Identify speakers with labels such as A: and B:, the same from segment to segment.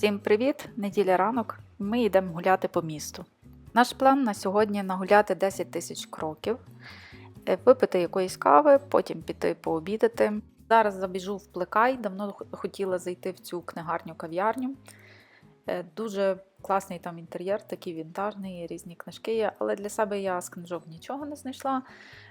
A: Всім привіт! Неділя ранок. Ми йдемо гуляти по місту. Наш план на сьогодні нагуляти 10 тисяч кроків, е, випити якоїсь кави, потім піти пообідати. Зараз забіжу в плекай, давно хотіла зайти в цю книгарню кав'ярню. Е, Дуже класний там інтер'єр, такий вінтажний, різні книжки є, але для себе я з книжок нічого не знайшла.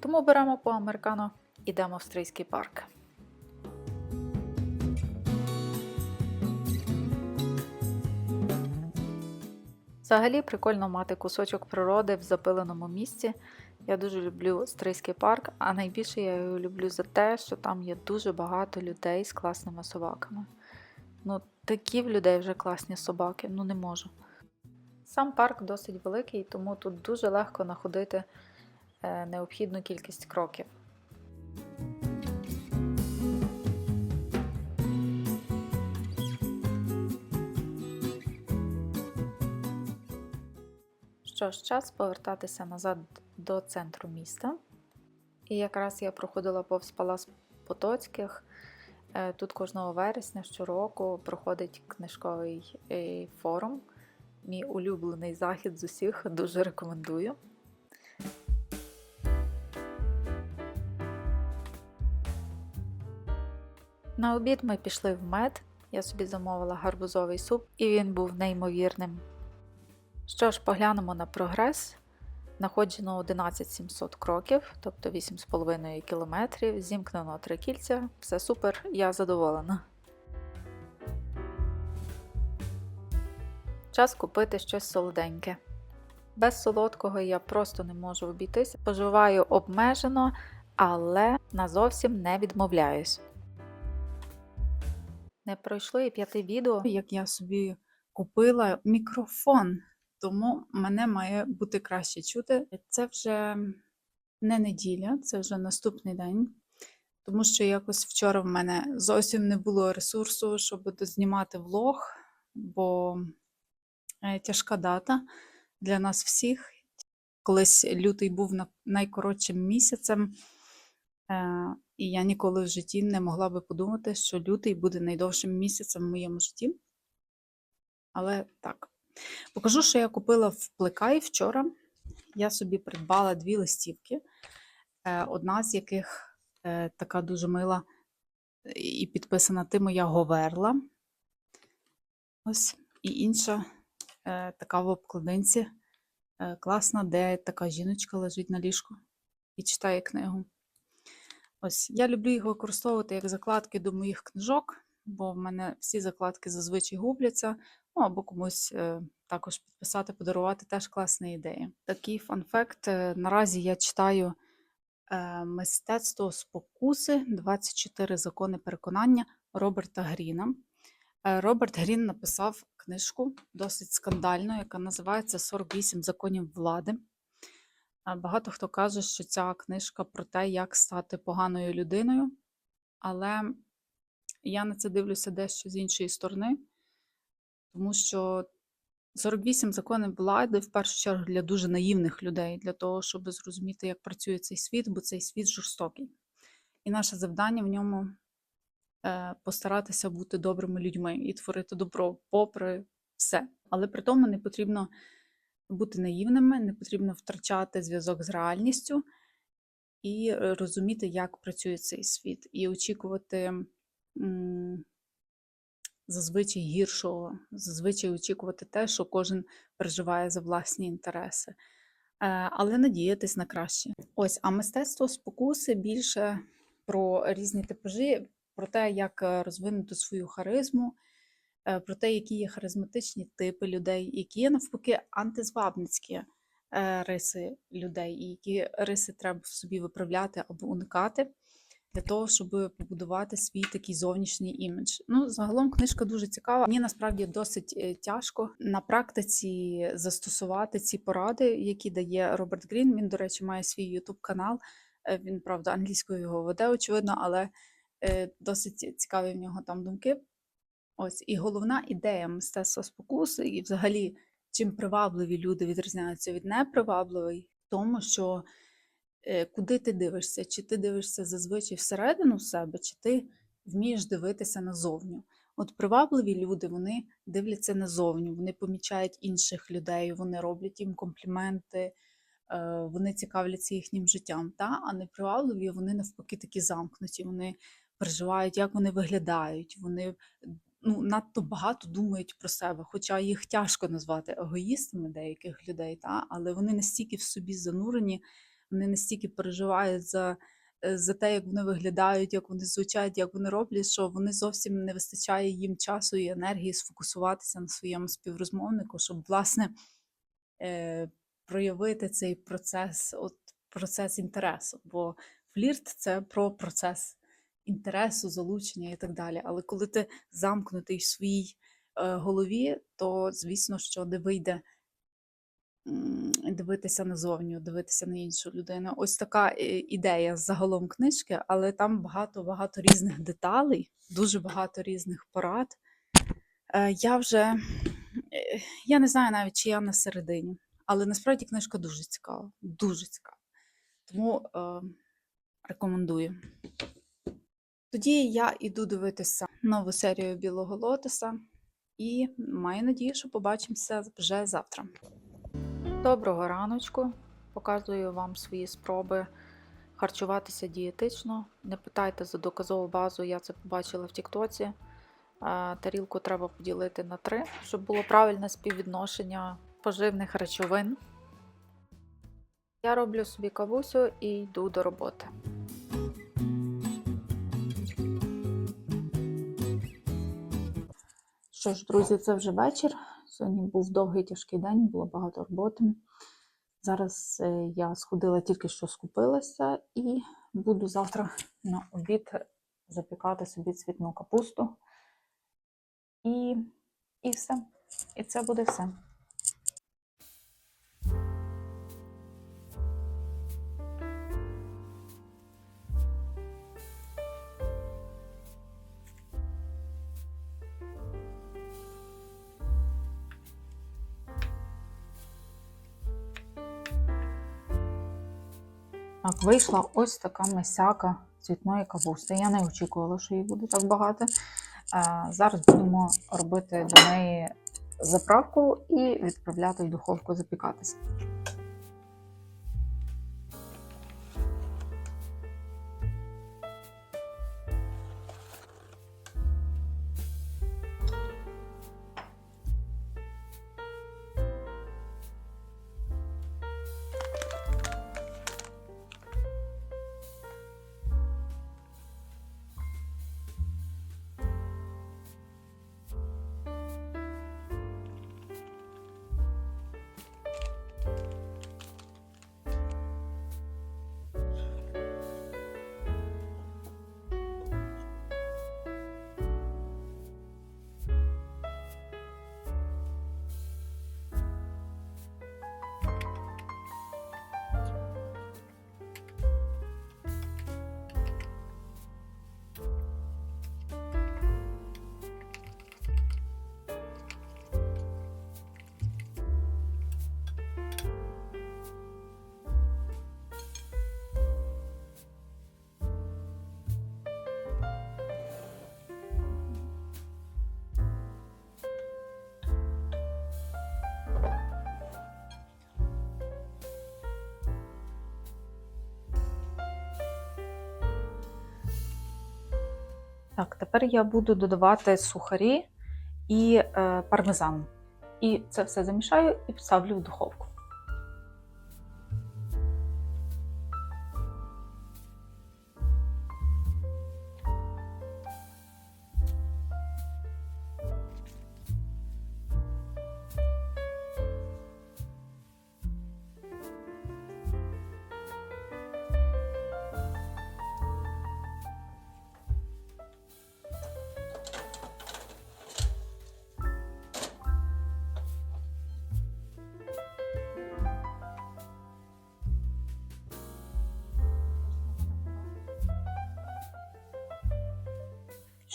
A: Тому беремо по американо, ідемо в австрійський парк. Взагалі прикольно мати кусочок природи в запиленому місці. Я дуже люблю Стрийський парк, а найбільше я його люблю за те, що там є дуже багато людей з класними собаками. Ну, такі в людей вже класні собаки, ну не можу. Сам парк досить великий, тому тут дуже легко знаходити е, необхідну кількість кроків. Що ж, час повертатися назад до центру міста. І якраз я проходила повз Палас Потоцьких. Е, Тут кожного вересня щороку проходить книжковий е, форум. Мій улюблений захід з усіх, дуже рекомендую. На обід ми пішли в мед. Я собі замовила гарбузовий суп, і він був неймовірним. Що ж, поглянемо на прогрес. Находжено 11700 кроків, тобто 8,5 кілометрів, зімкнено 3 кільця. Все супер, я задоволена. Час купити щось солоденьке. Без солодкого я просто не можу обійтись. Споживаю обмежено, але назовсім не відмовляюсь. Не пройшло і п'яти відео,
B: як я собі купила мікрофон, тому мене має бути краще чути. Це вже не неділя, це вже наступний день, тому що якось вчора в мене зовсім не було ресурсу, щоб знімати влог, бо е, тяжка дата для нас всіх. Колись лютий був найкоротшим місяцем, е, і я ніколи в житті не могла би подумати, що лютий буде найдовшим місяцем в моєму житті. Але так. Покажу, що я купила в Плекай вчора. Я собі придбала дві листівки, е, одна з яких е, така дуже мила і підписана Ти моя Говерла. Ось. І інша е, така в обкладинці класна, де така жіночка лежить на ліжку і читає книгу. Ось я люблю їх використовувати як закладки до моїх книжок, бо в мене всі закладки зазвичай губляться. Ну або комусь е, також підписати, подарувати теж класна ідея. Такий фан-факт. е, Наразі я читаю е, мистецтво спокуси 24 закони переконання Роберта Гріна. Роберт Грін написав книжку досить скандальну, яка називається 48 законів влади. Багато хто каже, що ця книжка про те, як стати поганою людиною, але я на це дивлюся дещо з іншої сторони, тому що 48 законів влади в першу чергу для дуже наївних людей, для того, щоб зрозуміти, як працює цей світ, бо цей світ жорстокий. І наше завдання в ньому е, постаратися бути добрими людьми і творити добро попри все. Але при тому не потрібно бути наївними, не потрібно втрачати зв'язок з реальністю і е, розуміти, як працює цей світ, і очікувати зазвичай гіршого, зазвичай очікувати те, що кожен переживає за власні інтереси, Е, але надіятись на краще. Ось, а мистецтво спокуси більше про різні типажі, про те, як е, розвинути свою харизму, е, про те, які є харизматичні типи людей, які є навпаки антизвабницькі риси людей, і які риси треба в собі виправляти або уникати для того, щоб побудувати свій такий зовнішній імідж. Ну, загалом книжка дуже цікава. Мені насправді досить е, тяжко на практиці застосувати ці поради, які дає Роберт Грін. Він, до речі, має свій YouTube канал. Е, Він, правда, англійською його веде, очевидно, але е, досить цікаві в нього там думки. Ось і головна ідея мистецтва спокуси, і взагалі, чим привабливі люди відрізняються від непривабливих, в тому, що куди ти дивишся, чи ти дивишся зазвичай всередину себе, чи ти вмієш дивитися назовню. От привабливі люди вони дивляться назовні, вони помічають інших людей, вони роблять їм компліменти, е, вони цікавляться їхнім життям. Та? А непривабливі вони навпаки такі замкнуті. Вони переживають, як вони виглядають. Вони ну, надто багато думають про себе, хоча їх тяжко назвати егоїстами деяких людей, та? але вони настільки в собі занурені, вони настільки переживають за, е, за те, як вони виглядають, як вони звучать, як вони роблять, що вони зовсім не вистачає їм часу і енергії сфокусуватися на своєму співрозмовнику, щоб власне е, проявити цей процес, от процес інтересу. Бо флірт це про процес інтересу, залучення і так далі. Але коли ти замкнутий в своїй е, голові, то звісно, що не вийде дивитися назовню, дивитися на іншу людину. Ось така е, ідея загалом книжки, але там багато багато різних деталей, дуже багато різних порад. Е, Я вже е, я не знаю навіть, чи я на середині, але насправді книжка дуже цікава, дуже цікава. Тому е, рекомендую. Тоді я іду дивитися нову серію Білого Лотоса і маю надію, що побачимося вже завтра.
A: Доброго раночку. Показую вам свої спроби харчуватися дієтично. Не питайте за доказову базу, я це побачила в Тіктоці. Тарілку треба поділити на три, щоб було правильне співвідношення поживних речовин. Я роблю собі кавусю і йду до роботи. Що ж, друзі, це вже вечір. Сьогодні був довгий тяжкий день, було багато роботи. Зараз е, я сходила тільки що скупилася і буду завтра на обід запікати собі цвітну капусту. І, і все. І це буде все. Так, вийшла ось така мисяка цвітної капусти. Я не очікувала, що її буде так багато. Е, Зараз будемо робити до неї заправку і відправляти в духовку запікатися. Так, тепер я буду додавати сухарі і е, пармезан. І це все замішаю і вставлю в духовку.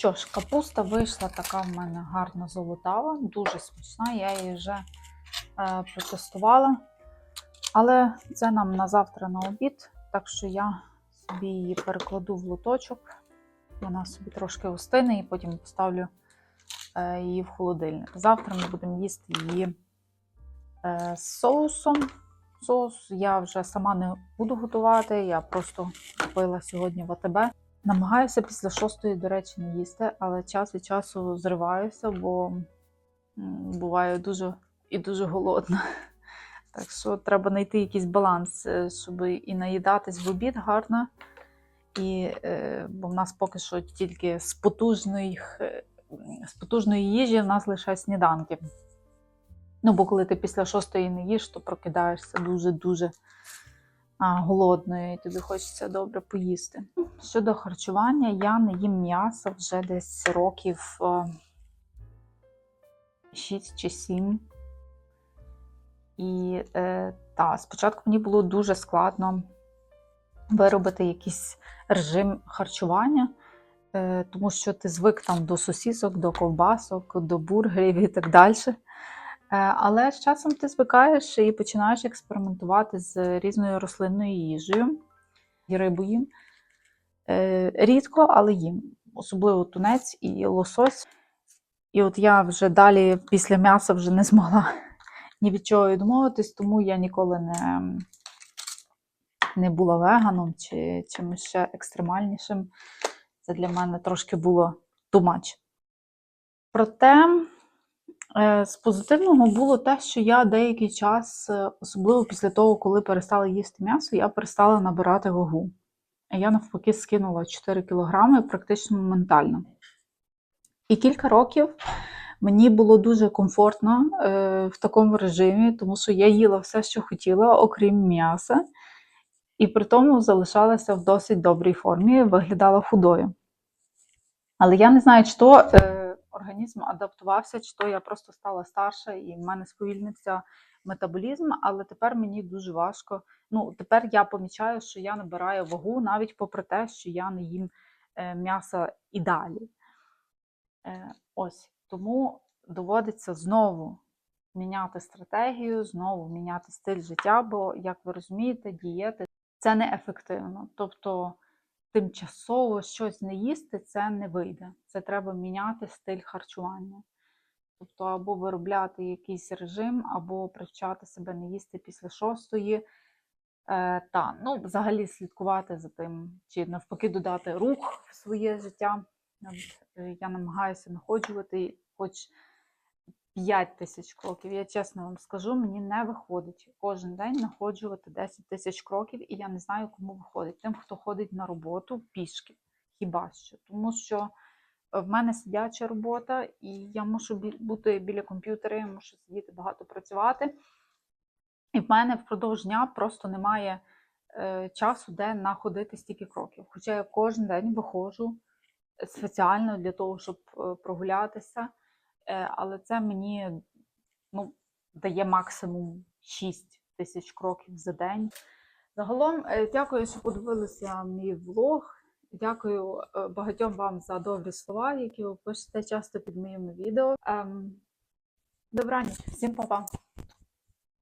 A: Що ж, капуста вийшла така в мене гарно золотава, дуже смачна, я її вже е, протестувала. Але це нам на завтра на обід, так що я собі її перекладу в лоточок. Вона собі трошки остине і потім поставлю е, її в холодильник. Завтра ми будемо їсти її е, з соусом. Соус я вже сама не буду готувати, я просто купила сьогодні в АТБ. Намагаюся після шостої, до речі, не їсти, але час від часу зриваюся, бо буваю дуже і дуже голодна. Так що треба знайти якийсь баланс, е, щоб і наїдатись в обід гарно. І, е, бо в нас поки що тільки з потужних, е, з потужної їжі в нас лише сніданки. Ну, бо коли ти після шостої не їш, то прокидаєшся дуже-дуже а, голодною, і тобі хочеться добре поїсти. Щодо харчування, я не їм м'яса вже десь років е, 6 чи 7. І е, та, спочатку мені було дуже складно виробити якийсь режим харчування, е, тому що ти звик там до сосісок, до ковбасок, до бургерів і так далі. Е, але з часом ти звикаєш і починаєш експериментувати з різною рослинною їжею і рибу їм. Е, рідко, але їм, особливо тунець і лосось. І от я вже далі після м'яса вже не змогла ні від чого відмовитись, тому я ніколи не, не була веганом чи чимось ще екстремальнішим. Це для мене трошки було much. Проте з позитивного було те, що я деякий час, е, особливо після того, коли перестала їсти м'ясо, я перестала набирати вагу. Я навпаки скинула 4 кілограми практично моментально. І кілька років мені було дуже комфортно е, в такому режимі, тому що я їла все, що хотіла, окрім м'яса, і при тому залишалася в досить добрій формі, виглядала худою. Але я не знаю, чи то е, організм адаптувався, чи то я просто стала старша і в мене сповільнився метаболізм, але тепер мені дуже важко. Ну, тепер я помічаю, що я набираю вагу навіть попри те, що я не їм е, м'яса і далі. Е, ось тому доводиться знову міняти стратегію, знову міняти стиль життя, бо, як ви розумієте, дієти це неефективно. Тобто тимчасово щось не їсти це не вийде. Це треба міняти стиль харчування. Тобто, або виробляти якийсь режим, або привчати себе не їсти після шостої. Е, та, ну, взагалі слідкувати за тим, чи навпаки додати рух в своє життя. Е, Я намагаюся находжувати хоч 5 тисяч кроків. Я чесно вам скажу, мені не виходить кожен день находжувати 10 тисяч кроків, і я не знаю, кому виходить. Тим, хто ходить на роботу пішки, хіба що. Тому що в мене сидяча робота, і я мушу бути біля комп'ютера, я мушу сидіти багато працювати. І в мене впродовж дня просто немає е, часу, де находити стільки кроків. Хоча я кожен день виходжу спеціально для того, щоб е, прогулятися, е, але це мені ну, дає максимум 6 тисяч кроків за день. Загалом, е, дякую, що подивилися мій влог. Дякую е, багатьом вам за добрі слова, які ви пишете часто під моїми відео. Ем, Добраніч, всім па-па!